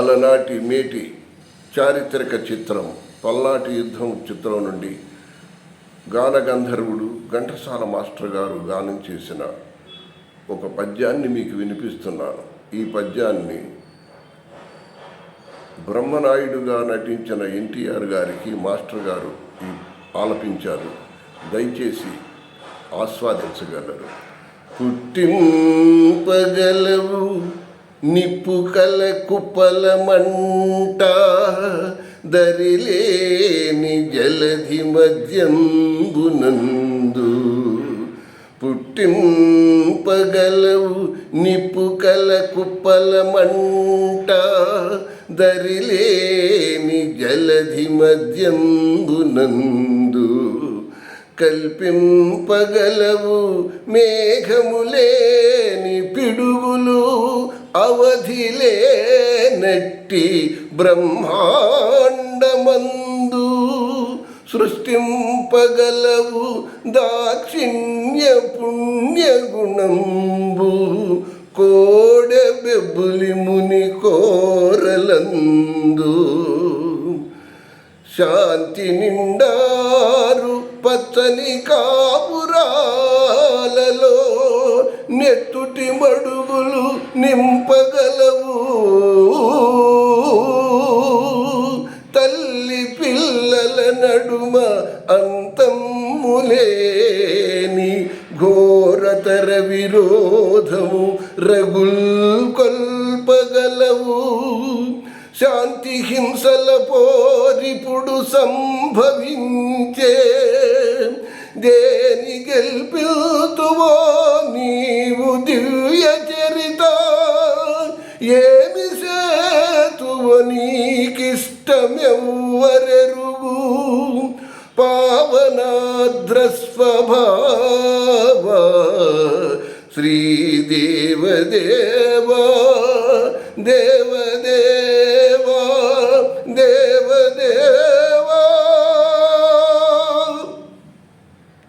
అలనాటి మేటి చారిత్రక చిత్రం పల్నాటి యుద్ధం చిత్రం నుండి గాన గంధర్వుడు ఘంటసాల మాస్టర్ గారు గానం చేసిన ఒక పద్యాన్ని మీకు వినిపిస్తున్నాను. ఈ పద్యాన్ని బ్రహ్మనాయుడుగా నటించిన ఎన్టీఆర్ గారికి మాస్టర్ గారు ఆలపించారు. దయచేసి ఆస్వాదించగలరు. పుట్టింపగలవు నిప్పుకల కల మంట దరిలేని జలధి మధ్యంబునందు పుట్టింపగలవు నిప్పుకల కుప్పల మంట దరిలేని జలధి మధ్యంబునందు కల్పింపగలవు మేఘములేని పిడుగు అవధిలే నెట్టి బ్రహ్మాండమందు సృష్టింపగలవు దాక్షిణ్య పుణ్యగుణంబు కోడ బెబ్బులి ముని కోరలందు శాంతి నిండారు పచ్చని కాపురాలలో నెత్తుటి మడుగులు నింపగలవు. తల్లి పిల్లల నడుమ అంతములేని ఘోరతర విరోధము రగుల్ కొల్పగలవు. శాంతి హింసల పోరిపుడు సంభవించే దేని గెల్పిల్తువో ఏమి సేతువ నీకిష్టమెవ్వరెరుగు? పావనాద్ర స్వభావ శ్రీదేవదేవా దేవదేవ.